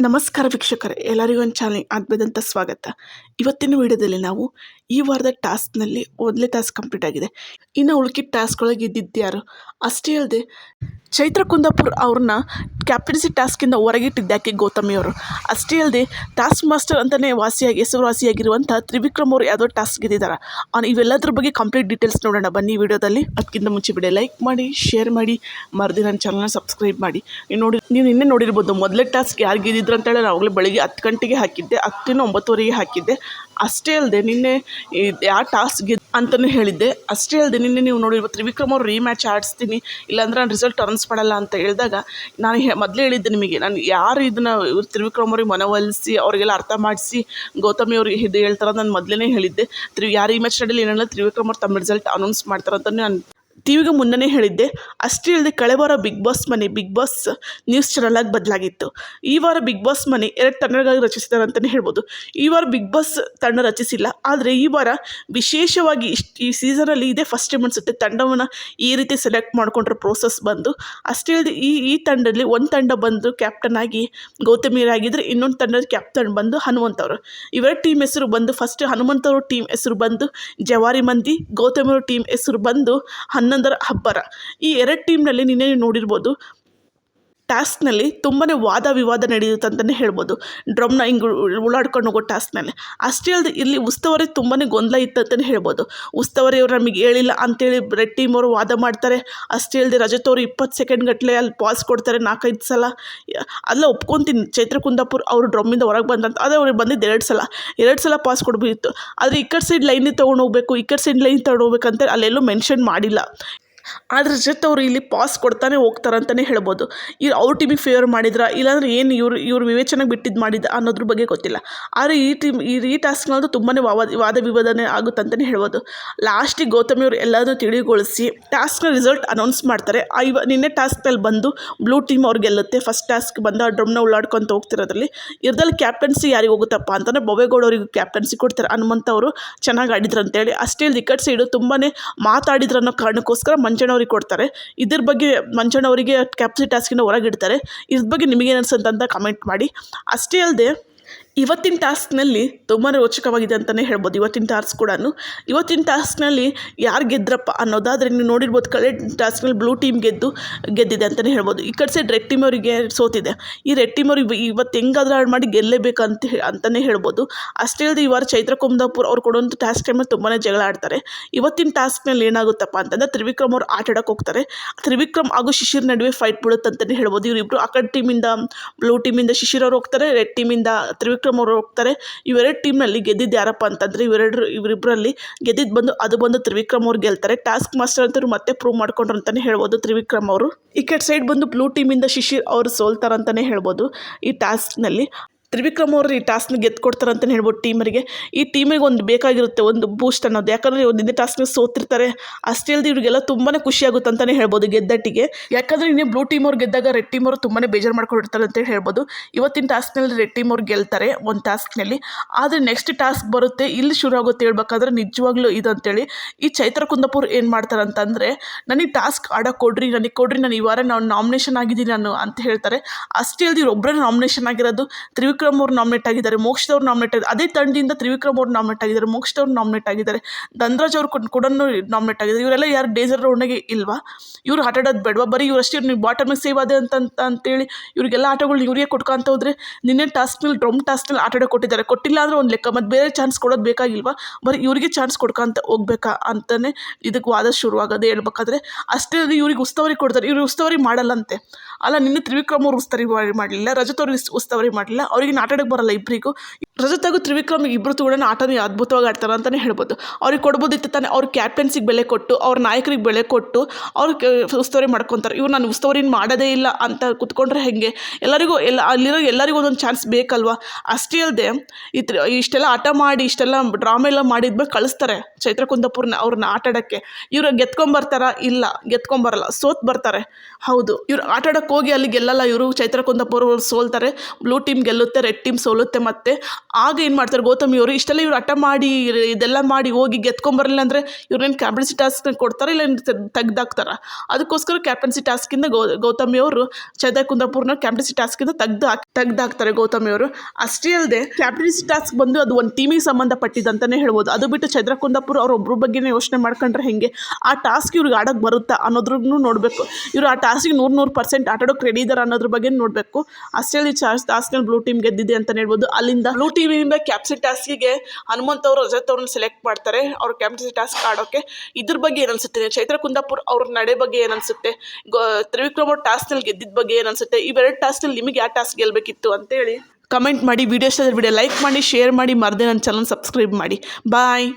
ನಮಸ್ಕಾರ ವೀಕ್ಷಕರೇ, ಎಲ್ಲರಿಗೂ ಒಂದು ಚಾನಲ್ ಆದ್ಮೇದಂತ ಸ್ವಾಗತ. ಇವತ್ತಿನ ವಿಡಿಯೋದಲ್ಲಿ ನಾವು ಈ ವಾರದ ಟಾಸ್ಕ್ನಲ್ಲಿ ಮೊದಲೇ ಟಾಸ್ಕ್ ಕಂಪ್ಲೀಟ್ ಆಗಿದೆ. ಇನ್ನು ಉಳ್ಕಿದ ಟಾಸ್ಕ್ಗಳಿಗೆ ಇದ್ದಿದ್ದು ಯಾರು? ಅಷ್ಟೇ ಅಲ್ಲದೆ ಚೈತ್ರ ಕುಂದಾಪುರ್ ಅವ್ರನ್ನ ಕ್ಯಾಪ್ಟನ್ಸಿ ಟಾಸ್ಕಿಂದ ಹೊರಗಿಟ್ಟಿದ್ದಾಕೆ ಗೌತಮಿ ಅವರು? ಅಷ್ಟೇ ಅಲ್ಲದೆ ಟಾಸ್ಕ್ ಮಾಸ್ಟರ್ ಅಂತಲೇ ವಾಸಿಯಾಗಿ ಹೆಸರುವಾಸಿಯಾಗಿರುವಂಥ ತ್ರಿವಿಕ್ರಮ್ ಅವರು ಯಾವುದೋ ಟಾಸ್ಕ್ ಗೆದ್ದಿದ್ದಾರೆ ಅವ್ನು ಇವೆಲ್ಲದ್ರ ಬಗ್ಗೆ ಕಂಪ್ಲೀಟ್ ಡೀಟೇಲ್ಸ್ ನೋಡೋಣ. ಬನ್ನಿ ವಿಡಿಯೋದಲ್ಲಿ. ಅದಕ್ಕಿಂತ ಮುಂಚೆ ಬಿಡಿ ಲೈಕ್ ಮಾಡಿ ಶೇರ್ ಮಾಡಿ. ಮರದಿ ನನ್ನ ಚಾನಲ್ನ ಸಬ್ಸ್ಕ್ರೈಬ್ ಮಾಡಿ. ನೀವು ನೋಡಿ, ನೀವು ನಿನ್ನೆ ನೋಡಿರ್ಬೋದು ಮೊದಲೇ ಟಾಸ್ಕ್ ಯಾರು ಗೆದ್ದಿದ್ರು ಅಂತೇಳಿ ನಾನು ಅವಾಗಲೇ ಬೆಳಗ್ಗೆ ಹತ್ತು ಗಂಟೆಗೆ ಹಾಕಿದ್ದೆ ಹತ್ತಿನ ಒಂಬತ್ತುವರೆಗೆ ಹಾಕಿದ್ದೆ. ಅಷ್ಟೇ ಅಲ್ಲದೆ ನಿನ್ನೆ ಯಾವ ಟಾಸ್ಕ್ ಗೆದ್ದು ಅಂತಲೇ ಹೇಳಿದ್ದೆ. ಅಷ್ಟೇ ಅಲ್ಲದೆ ನಿನ್ನೆ ನೀವು ನೋಡಿ ತ್ರಿವಿಕ್ರಮ್ ಅವ್ರು ರೀಮ್ಯಾಚ್ ಆಡಿಸ್ತೀನಿ, ಇಲ್ಲಾಂದ್ರೆ ನಾನು ರಿಸಲ್ಟ್ ಟರ್ನ್ಸ್ ಮಾಡಲ್ಲ ಅಂತ ಹೇಳಿದಾಗ ನಾನು ಮೊದಲೇ ಹೇಳಿದ್ದೆ ನಿಮಗೆ, ನಾನು ಯಾರು ಇದನ್ನು ತ್ರಿವಿಕ್ರಮ್ ಅವ್ರಿಗೆ ಮನವೊಲಿಸಿ, ಅವರಿಗೆಲ್ಲ ಅರ್ಥ ಮಾಡಿಸಿ, ಗೌತಮಿ ಅವ್ರಿಗೆ ಇದು ಹೇಳ್ತಾರೆ ನಾನು ಮೊದಲೇ ಹೇಳಿದ್ದೆ. ತ್ರಿ, ಯಾರು ಈ ಮ್ಯಾಚ್ ನಡೆಯಲಿ ಏನಲ್ಲ, ತ್ರಿವಿಕ್ರಮ್ ಅವ್ರು ತಮ್ಮ ರಿಸಲ್ಟ್ ಅನೌನ್ಸ್ ಮಾಡ್ತಾರೆ ಅಂತಲೇ ನಾನು ಟಿವಿಗೆ ಮುನ್ನನೇ ಹೇಳಿದ್ದೆ. ಅಷ್ಟೇ ಇಲ್ಲದೆ ಕಳೆದ ವಾರ ಬಿಗ್ ಬಾಸ್ ಮನೆ ಬಿಗ್ ಬಾಸ್ ನ್ಯೂಸ್ ಚಾನಲಾಗಿ ಬದಲಾಗಿತ್ತು. ಈ ವಾರ ಬಿಗ್ ಬಾಸ್ ಮನೆ ಎರಡು ತಂಡಗಳಾಗಿ ರಚಿಸಿದ್ದಾರೆ ಅಂತಲೇ ಹೇಳ್ಬೋದು. ಈ ವಾರ ಬಿಗ್ ಬಾಸ್ ತಂಡ ರಚಿಸಿಲ್ಲ. ಆದರೆ ಈ ವಾರ ವಿಶೇಷವಾಗಿ ಇಷ್ಟು ಈ ಸೀಸನಲ್ಲಿ ಇದೇ ಫಸ್ಟ್ ಟೈಮ್ ಅನಿಸುತ್ತೆ. ತಂಡವನ್ನು ಈ ರೀತಿ ಸೆಲೆಕ್ಟ್ ಮಾಡಿಕೊಂಡ್ರೆ ಪ್ರೋಸೆಸ್ ಬಂದು, ಅಷ್ಟೇ ಅಲ್ಲದೆ ಈ ಈ ತಂಡದಲ್ಲಿ ಒಂದು ತಂಡ ಬಂದು ಕ್ಯಾಪ್ಟನ್ ಆಗಿ ಗೌತಮಿಯರಾಗಿದ್ದರೆ ಇನ್ನೊಂದು ತಂಡದ ಕ್ಯಾಪ್ಟನ್ ಬಂದು ಹನುಮಂತ್ ಅವರು ಇವರ ಟೀಮ್ ಹೆಸರು ಬಂದು ಫಸ್ಟ್ ಹನುಮಂತ್ ಅವರ ಟೀಮ್ ಹೆಸರು ಬಂದು ಜವಾರಿ ಮಂದಿ ಗೌತಮ್ ಅವ್ರ ಟೀಮ್ ಹೆಸರು ಬಂದು ಹನ್ನೊಂದರ ಹಬ್ಬರ. ಈ ಎರಡು ಟೀಮ್ನಲ್ಲಿ ನಿನ್ನೆ ನೀವು ನೋಡಿರ್ಬೋದು ಟಾಸ್ಕ್ನಲ್ಲಿ ತುಂಬಾ ವಾದ ವಿವಾದ ನಡೆಯುತ್ತೆ ಅಂತಲೇ ಹೇಳ್ಬೋದು. ಡ್ರಮ್ನ ಹಿಂಗೆ ಉಳಾಡ್ಕೊಂಡು ಹೋಗೋ ಟಾಸ್ಕ್ನಲ್ಲಿ ಅಷ್ಟೇ ಅಲ್ಲದೆ ಇಲ್ಲಿ ಉಸ್ತುವಾರಿ ತುಂಬಾ ಗೊಂದಲ ಇತ್ತು ಅಂತಲೇ ಹೇಳ್ಬೋದು. ಉಸ್ತುವಾರಿ ಅವ್ರು ನಮಗೆ ಹೇಳಿಲ್ಲ ಅಂತೇಳಿ ರೆಡ್ ಟೀಮ್ ಅವರು ವಾದ ಮಾಡ್ತಾರೆ. ಅಷ್ಟೇ ಅಲ್ಲದೆ ರಜತ್ ಅವರು ಇಪ್ಪತ್ತು ಸೆಕೆಂಡ್ ಗಟ್ಟಲೆ ಅಲ್ಲಿ ಪಾಸ್ ಕೊಡ್ತಾರೆ ನಾಲ್ಕೈದು ಸಲ. ಅಲ್ಲ ಒಪ್ಕೊತೀನಿ, ಚೈತ್ರ ಕುಂದಾಪುರ್ ಅವರು ಡ್ರಮ್ಮಿಂದ ಹೊರಗೆ ಬಂದಂತ, ಅದೇ ಅವ್ರಿಗೆ ಬಂದಿದ್ದು ಎರಡು ಸಲ. ಎರಡು ಸಲ ಪಾಸ್ ಕೊಡ್ಬೇಕಿತ್ತು ಆದರೆ ಈ ಕಡೆ ಸೈಡ್ ಲೈನಿಗೆ ತೊಗೊಂಡು ಹೋಗ್ಬೇಕು, ಈ ಕಡೆ ಸೈಡ್ ಲೈನ್ ತೊಗೊಂಡು ಹೋಗ್ಬೇಕಂತ ಅಲ್ಲೆಲ್ಲೂ ಮೆನ್ಷನ್ ಮಾಡಿಲ್ಲ. ಅದ್ರ ಜೊತೆ ಅವರು ಇಲ್ಲಿ ಪಾಸ್ ಕೊಡ್ತಾನೆ ಹೋಗ್ತಾರೆ ಅಂತಲೇ ಹೇಳ್ಬೋದು. ಇವ್ರು ಅವ್ರ ಟೀಮಿಗೆ ಫೇವರ್ ಮಾಡಿದ್ರ? ಇಲ್ಲಾಂದ್ರೆ ಏನು ಇವ್ರು ಇವ್ರು ವಿವೇಚನೆಗೆ ಬಿಟ್ಟಿದ್ದು ಮಾಡಿದ್ದ ಅನ್ನೋದ್ರ ಬಗ್ಗೆ ಗೊತ್ತಿಲ್ಲ. ಆದರೆ ಈ ಟೀಮ್ ಈ ಈ ಟಾಸ್ಕ್ನಲ್ಲೂ ತುಂಬಾ ವಾದ ವಾದ ವಿವಾದನೆ ಆಗುತ್ತೆ ಅಂತಲೇ ಹೇಳ್ಬೋದು. ಲಾಸ್ಟಿಗೆ ಗೌತಮಿ ಅವರು ಎಲ್ಲರನ್ನೂ ತಿಳಿಗೊಳಿಸಿ ಟಾಸ್ಕ್ನ ರಿಸಲ್ಟ್ ಅನೌನ್ಸ್ ಮಾಡ್ತಾರೆ. ಇವ, ನಿನ್ನೆ ಟಾಸ್ಕ್ನಲ್ಲಿ ಬಂದು ಬ್ಲೂ ಟೀಮ್ ಅವ್ರು ಗೆಲ್ಲುತ್ತೆ. ಫಸ್ಟ್ ಟಾಸ್ಕ್ ಬಂದು ಆ ಡ್ರಮ್ನ ಉಳ್ಳಾಡ್ಕೊತ ಹೋಗ್ತಿರೋದ್ರಲ್ಲಿ. ಇರದಲ್ಲಿ ಕ್ಯಾಪ್ಟನ್ಸಿ ಯಾರಿಗೆ ಹೋಗುತ್ತಪ್ಪ ಅಂತಂದರೆ ಬೊಬೇಗೌಡ ಅವರಿಗೆ ಕ್ಯಾಪ್ಟನ್ಸಿ ಕೊಡ್ತಾರೆ. ಹನುಮಂತ ಅವರು ಚೆನ್ನಾಗಿ ಆಡಿದ್ರು ಅಂತೇಳಿ ಅಷ್ಟೇ ವಿಕೆಟ್ಸ್ ಇಡು ತುಂಬಾ ಮಾತಾಡಿದ್ರು ಅನ್ನೋ ಕಾರಣಕ್ಕೋಸ್ಕರ ಮಂಜಣ್ಣವ್ರಿಗೆ ಕೊಡ್ತಾರೆ. ಇದ್ರ ಬಗ್ಗೆ ಮಂಜಣ್ಣವರಿಗೆ ಕ್ಯಾಪ್ಸಿಟಾಸ್ಕಿನ ಹೊರಗಿಡ್ತಾರೆ. ಇದ್ರ ಬಗ್ಗೆ ನಿಮಗೇನು ಅನ್ಸುತ್ತೆ ಅಂತ ಕಮೆಂಟ್ ಮಾಡಿ. ಅಷ್ಟೇ ಅಲ್ಲದೆ ಇವತ್ತಿನ ಟಾಸ್ಕ್ನಲ್ಲಿ ತುಂಬಾ ರೋಚಕವಾಗಿದೆ ಅಂತಲೇ ಹೇಳ್ಬೋದು, ಇವತ್ತಿನ ಟಾಸ್ಕ್ ಕೂಡ ಇವತ್ತಿನ ಟಾಸ್ಕ್ನಲ್ಲಿ ಯಾರು ಗೆದ್ರಪ್ಪ ಅನ್ನೋದಾದರೆ ನೀವು ನೋಡಿರ್ಬೋದು, ಕಳೆ ಟಾಸ್ಕ್ನಲ್ಲಿ ಬ್ಲೂ ಟೀಮ್ ಗೆದ್ದು, ಗೆದ್ದಿದೆ ಅಂತಲೇ ಹೇಳ್ಬೋದು. ಈ ಕಡೆ ಸೈಡ್ ರೆಡ್ ಟೀಮ್ ಅವರಿಗೆ ಸೋತಿದೆ. ಈ ರೆಡ್ ಟೀಮ್ ಅವ್ರಿಗೆ ಇವತ್ತು ಹೆಂಗಾದ್ರೂ ಆಡ್ ಮಾಡಿ ಗೆಲ್ಲೇಬೇಕು ಅಂತ ಅಂತಲೇ ಹೇಳ್ಬೋದು. ಅಷ್ಟೇ ಅಲ್ಲದೆ ಈ ಚೈತ್ರ ಕುಂದಾಪುರ್ ಅವ್ರು ಕೊಡುವಂಥ ಟಾಸ್ಕ್ ಟೈಮಲ್ಲಿ ತುಂಬಾ ಜಗಳ ಆಡ್ತಾರೆ. ಇವತ್ತಿನ ಟಾಸ್ಕ್ನಲ್ಲಿ ಏನಾಗುತ್ತಪ್ಪ ಅಂತಂದರೆ ತ್ರಿವಿಕ್ರಮ್ ಅವ್ರು ಆಟ ಆಡೋಕೆ ಹೋಗ್ತಾರೆ. ತ್ರಿವಿಕ್ರಮ್ ಹಾಗೂ ಶಿಶಿರ್ ನಡುವೆ ಫೈಟ್ ಬೀಳುತ್ತೆ ಅಂತಲೇ ಹೇಳ್ಬೋದು. ಇವರಿಬ್ಬರು ಆ ಕಡೆ ಟೀಮಿಂದ ಬ್ಲೂ ಟೀಮಿಂದ ಶಿಶಿರ್ ಅವ್ರು ಹೋಗ್ತಾರೆ, ರೆಡ್ ಟೀಮಿಂದ ತ್ರಿವಿಕ್ರಮ್ ಅವರು ಹೋಗ್ತಾರೆ. ಇವೆರಡು ಟೀಮ್ನಲ್ಲಿ ಗೆದ್ದಿದ್ದು ಯಾರಪ್ಪ ಅಂತಂದರೆ ಇವೆರಡು ಇವರಿಬ್ಬರಲ್ಲಿ ಗೆದ್ದಿದ್ದು ಬಂದು ಅದು ಬಂದು ತ್ರಿವಿಕ್ರಮ್ ಅವ್ರು ಗೆಲ್ತಾರೆ. ಟಾಸ್ಕ್ ಮಾಸ್ಟರ್ ಅಂತ ಮತ್ತೆ ಪ್ರೂವ್ ಮಾಡ್ಕೊಂಡ್ರು ಅಂತಲೇ ಹೇಳ್ಬೋದು ತ್ರಿವಿಕ್ರಮ್ ಅವರು. ಈ ಕಡೆ ಸೈಡ್ ಬಂದು ಬ್ಲೂ ಟೀಮಿಂದ ಶಿಶಿರ್ ಅವರು ಸೋಲ್ತಾರಂತಲೇ ಹೇಳ್ಬೋದು ಈ ಟಾಸ್ಕ್ನಲ್ಲಿ ತ್ರಿವಿಕ್ರಮ್ ಅವರು ಈ ಟಾಸ್ಕ್ನ ಗೆದ್ದು ಕೊಡ್ತಾರೆ ಅಂತಲೇ ಹೇಳ್ಬೋದು ಟೀಮರಿಗೆ ಈ ಟೀಮಿಗೆ ಒಂದು ಬೇಕಾಗಿರುತ್ತೆ ಒಂದು ಬೂಸ್ಟ್ ಅನ್ನೋದು. ಯಾಕಂದರೆ ಒಂದು ಇದೇ ಟಾಸ್ಕ್ನ ಸೋತಿರ್ತಾರೆ. ಅಷ್ಟೇ ಅಲ್ಲದೆ ಇವ್ರಿಗೆಲ್ಲ ತುಂಬಾ ಖುಷಿಯಾಗುತ್ತೆ ಅಂತಲೇ ಹೇಳ್ಬೋದು ಗೆದ್ದಟ್ಟಿಗೆ. ಯಾಕಂದರೆ ಇನ್ನೇ ಬ್ಲೂ ಟೀಮ್ ಅವ್ರು ಗೆದ್ದಾಗ ರೆಡ್ ಟೀಮ್ ಅವರು ತುಂಬಾ ಬೇಜಾರು ಮಾಡ್ಕೊಂಡಿರ್ತಾರೆ ಅಂತೇಳಿ ಹೇಳ್ಬೋದು. ಇವತ್ತಿನ ಟಾಸ್ಕ್ನಲ್ಲಿ ರೆಡ್ ಟೀಮ್ ಅವ್ರು ಗೆಲ್ತಾರೆ ಒಂದು ಟಾಸ್ಕ್ನಲ್ಲಿ ಆದರೆ ನೆಕ್ಸ್ಟ್ ಟಾಸ್ಕ್ ಬರುತ್ತೆ, ಇಲ್ಲಿ ಶುರು ಆಗುತ್ತೆ ಹೇಳ್ಬೇಕಾದ್ರೆ ನಿಜವಾಗ್ಲೂ ಇದು ಅಂತೇಳಿ. ಈ ಚೈತ್ರ ಕುಂದಪುರ್ ಏನು ಮಾಡ್ತಾರೆ ಅಂತಂದರೆ, ನನಗೆ ಟಾಸ್ಕ್ ಆಡೋಕೆ ಕೊಡ್ರಿ, ನನಗೆ ಕೊಡ್ರಿ, ನಾನು ಈ ವಾರ ನಾನು ನಾಮಿನೇಷನ್ ಆಗಿದ್ದೀನಿ ನಾನು ಅಂತ ಹೇಳ್ತಾರೆ. ಅಷ್ಟೇ ಅಲ್ಲದೆ ಇವ್ರೊಬ್ಬರೇ ನಾಮಿನೇಷನ್ ಆಗಿರೋದು. ತ್ರಿವಿಕ್ರಮ್ ಅವ್ರು ನಾಮಿನೇಟ್ ಆಗಿದ್ದಾರೆ ಮೋಕ್ಷದವ್ರು ನಾಮಿನೇಟ್ ಅದೇ ತಂಡದಿಂದ ತ್ರಿವಿಕ್ರಮ್ ಅವ್ರು ನಾಮಿನೇಟ್ ಆಗಿದ್ದಾರೆ ಮೋಕ್ಷದವ್ರು ನಾಮಿನೇಟ್ ಆಗಿದ್ದಾರೆ, ಧನ್ರಾಜ್ ಅವ್ರು ಕೂಡ ನಾಮಿನೇಟ್ ಆಗಿದ್ದಾರೆ, ಇವರೆಲ್ಲ ಯಾರು ಡೇಸರ್ ರೌಂಡಿಗೆ ಇಲ್ವಾ? ಇವ್ರು ಆಟಾಡೋದು ಬೇಡವಾ? ಬರೀ ಇವ್ರು ಅಷ್ಟೇ ನೀವು ಬಾಟಮಿಗೆ ಸೇವ್ ಆದೆ ಅಂತ ಅಂತ, ಅಂತೇಳಿ ಇವರಿಗೆಲ್ಲ ಆಟಗಳು ಇವರಿಗೆ ಕೊಟ್ಕೊಂತ ಹೋದ್ರೆ ನಿನ್ನೆ ಟಾಸ್ಕ್ನಲ್ಲಿ ಡ್ರಮ್ ಟಾಸ್ಕ್ನಲ್ಲಿ ಆಟ ಆಡೋಕೆ ಕೊಟ್ಟಿದ್ದಾರೆ. ಕೊಟ್ಟಿಲ್ಲ ಅಂದರೆ ಒಂದು ಲೆಕ್ಕ, ಮತ್ತು ಬೇರೆ ಚಾನ್ಸ್ ಕೊಡೋದು ಬೇಕಾಗಿಲ್ವಾ? ಬರೀ ಇವರಿಗೆ ಚಾನ್ಸ್ ಕೊಡ್ಕೊಂತ ಹೋಗ್ಬೇಕಾ ಅಂತಲೇ ಇದಕ್ಕೆ ವಾದ ಶುರುವಾಗೋದು ಹೇಳ್ಬೇಕಾದ್ರೆ ಅಷ್ಟೇ ಇವ್ರಿಗೆ ಉಸ್ತುವಾರಿ ಕೊಡ್ತಾರೆ. ಇವ್ರಿಗೆ ಉಸ್ತುವಾರಿ ಮಾಡಲ್ಲಂತೆ. ಅಲ್ಲ, ನಿನ್ನೆ ತ್ರಿವಿಕ್ರಮ್ ಅವ್ರು ಉಸ್ತುವಾರಿ ಮಾಡಲಿಲ್ಲ, ರಜತ್ ಅವ್ರಿಗೆ ಉಸ್ತುವಾರಿ ಮಾಡಲಿಲ್ಲ, ಅವರಿಗೆ ಆಟಾಡೋಕೆ ಬರಲ್ಲ ಇಬ್ಬರಿಗೂ ರಜತ್ ಹಾಗೂ ತ್ರಿವಿಕ್ರಮ್ ಇಬ್ಬರು ಕೂಡ ಆಟನ ಅದ್ಭುತವಾಗಿ ಆಡ್ತಾರೆ ಅಂತಲೇ ಹೇಳ್ಬೋದು. ಅವ್ರಿಗೆ ಕೊಡ್ಬೋದಿತ್ತು ತಾನೆ, ಅವ್ರ ಕ್ಯಾಪ್ಟನ್ಸಿಗೆ ಬೆಲೆ ಕೊಟ್ಟು, ಅವ್ರ ನಾಯಕರಿಗೆ ಬೆಲೆ ಕೊಟ್ಟು, ಅವ್ರು ಉಸ್ತುವಾರಿ ಮಾಡ್ಕೊತಾರೆ. ಇವ್ರು ನಾನು ಉಸ್ತುವಾರಿ ಮಾಡೋದೇ ಇಲ್ಲ ಅಂತ ಕುತ್ಕೊಂಡ್ರೆ ಹೇಗೆ? ಎಲ್ಲರಿಗೂ, ಎಲ್ಲ, ಅಲ್ಲಿರೋ ಎಲ್ಲರಿಗೂ ಒಂದೊಂದು ಚಾನ್ಸ್ ಬೇಕಲ್ವಾ? ಅಷ್ಟೇ ಅಲ್ಲದೆ ಇತ್ರ ಇಷ್ಟೆಲ್ಲ ಆಟ ಮಾಡಿ, ಇಷ್ಟೆಲ್ಲ ಡ್ರಾಮಾ ಎಲ್ಲ ಮಾಡಿದ್ಮೇಲೆ ಕಳಿಸ್ತಾರೆ ಚೈತ್ರ ಕುಂದಪುರ್ನ ಅವ್ರನ್ನ ಆಟಾಡೋಕ್ಕೆ ಇವ್ರ ಇವ್ರು ಗೆದ್ಕೊಂಬರ್ತಾರ ಇಲ್ಲ ಗೆದ್ಕೊಂಬರಲ್ಲ ಸೋತ್ ಬರ್ತಾರೆ. ಹೌದು, ಇವ್ರು ಆಟಾಡೋಕ್ಕೆ ಹೋಗಿ ಅಲ್ಲಿ ಗೆಲ್ಲಲ್ಲ ಇವರು ಚೈತ್ರ ಕುಂದಪುರ್ ಸೋಲ್ತಾರೆ. ಬ್ಲೂ ಟೀಮ್ ಗೆಲ್ಲುತ್ತೆ, ರೆಡ್ ಟೀಮ್ ಸೋಲುತ್ತೆ ಮತ್ತೆ ಆಗ ಏನು ಮಾಡ್ತಾರೆ ಗೌತಮಿ ಅವರು? ಇಷ್ಟೆಲ್ಲ ಇವ್ರು ಹಠ ಮಾಡಿ ಇದೆಲ್ಲ ಮಾಡಿ ಹೋಗಿ ಗೆದ್ಕೊಂಬರಲಿಲ್ಲ ಅಂದರೆ ಇವ್ರೇನು ಕ್ಯಾಪ್ಟನ್ಸಿ ಟಾಸ್ಕ್ನ ಕೊಡ್ತಾರೆ ಇಲ್ಲ ತೆಗ್ದಾಕ್ತಾರೆ? ಅದಕ್ಕೋಸ್ಕರ ಕ್ಯಾಪ್ಟನ್ಸಿ ಟಾಸ್ಕಿಂದ ಗೌ ಗೌತಮಿ ಅವರು ಚೈತ್ರ ಕುಂದಾಪುರ್ನ ಕ್ಯಾಪ್ಟನ್ಸಿ ಟಾಸ್ಕಿಂದ ತೆಗ್ದು ಹಾಕಿ ತೆಗ್ದಾಕ್ತಾರೆ ಗೌತಮಿ ಅವರು. ಅಷ್ಟೇ ಅಲ್ಲದೆ ಕ್ಯಾಪ್ಟನ್ಸಿ ಟಾಸ್ಕ್ ಬಂದು ಅದು ಒಂದು ಟೀಮಿಗೆ ಸಂಬಂಧಪಟ್ಟಿದ್ದಂತಲೇ ಹೇಳ್ಬೋದು. ಅದು ಬಿಟ್ಟು ಚೈದ್ರ ಕುಂದಾಪುರ್ ಅವ್ರೊಬ್ಬರ ಬಗ್ಗೆನೇ ಯೋಚನೆ ಮಾಡ್ಕೊಂಡ್ರೆ ಹೆಂಗೆ? ಆ ಟಾಸ್ಕ್ ಇವ್ರಿಗೆ ಆಡೋಕ್ಕೆ ಬರುತ್ತಾ ಅನ್ನೋದ್ರೂ ನೋಡಬೇಕು. ಇವರು ಆ ಟಾಸ್ಕಿಗೆ ನೂರು ನೂರು ಪರ್ಸೆಂಟ್ ಆಟಾಡೋಕೆ ರೆಡಿ ಇದ್ದಾರೆ ಅನ್ನೋದ್ರ ಬಗ್ಗೆ ನೋಡಬೇಕು. ಅಷ್ಟೇ ಅಲ್ಲಿ ಚಾರ್ಜ್ ಟಾಸ್ಕ್ನಲ್ಲಿ ಬ್ಲೂ ಟೀಮ್ ಗೆದ್ದಿದೆ ಅಂತ ಹೇಳ್ಬೋದು. ಅಲ್ಲಿಂದ ಬ್ಲೂ ಟೀಮಿಂದ ಕ್ಯಾಪ್ಸಿ ಟಾಸ್ಕಿಗೆ ಹನುಮಂತ್ ಅವರು ರಜತ್ ಅವ್ರನ್ನ ಸೆಲೆಕ್ಟ್ ಮಾಡ್ತಾರೆ. ಅವ್ರ ಕ್ಯಾಪ್ಟನ್ಸಿ ಟಾಸ್ಕ್ ಆಡೋಕೆ ಇದ್ರ ಬಗ್ಗೆ ಏನು ಅನಿಸುತ್ತೆ? ಚೈತ್ರ ಕುಂದಾಪುರ್ ಅವ್ರ ನಡೆ ಬಗ್ಗೆ ಏನು ತ್ರಿವಿಕ್ರಮ ಗೋ, ತ್ರಿವಿಕ್ರಮ್ ಅವ್ರ ಟಾಸ್ಕ್ನಲ್ಲಿ ಗೆದ್ದಿದ್ದ ಬಗ್ಗೆ ಏನು ಅನಿಸುತ್ತೆ? ಇವೆರಡು ಟಾಸ್ಕ್ನಲ್ಲಿ ನಿಮಗೆ ಯಾವ ಟಾಸ್ಕ್ ಗೆಲ್ಲಬೇಕಿತ್ತು ಅಂತೇಳಿ ಕಮೆಂಟ್ ಮಾಡಿ ವಿಡಿಯೋ ಇಷ್ಟ ವಿಡಿಯೋ ಲೈಕ್ ಮಾಡಿ ಶೇರ್ ಮಾಡಿ, ಮರದೇ ನನ್ನ ಚಾನಲ್ ಸಬ್ಸ್ಕ್ರೈಬ್ ಮಾಡಿ. ಬಾಯ್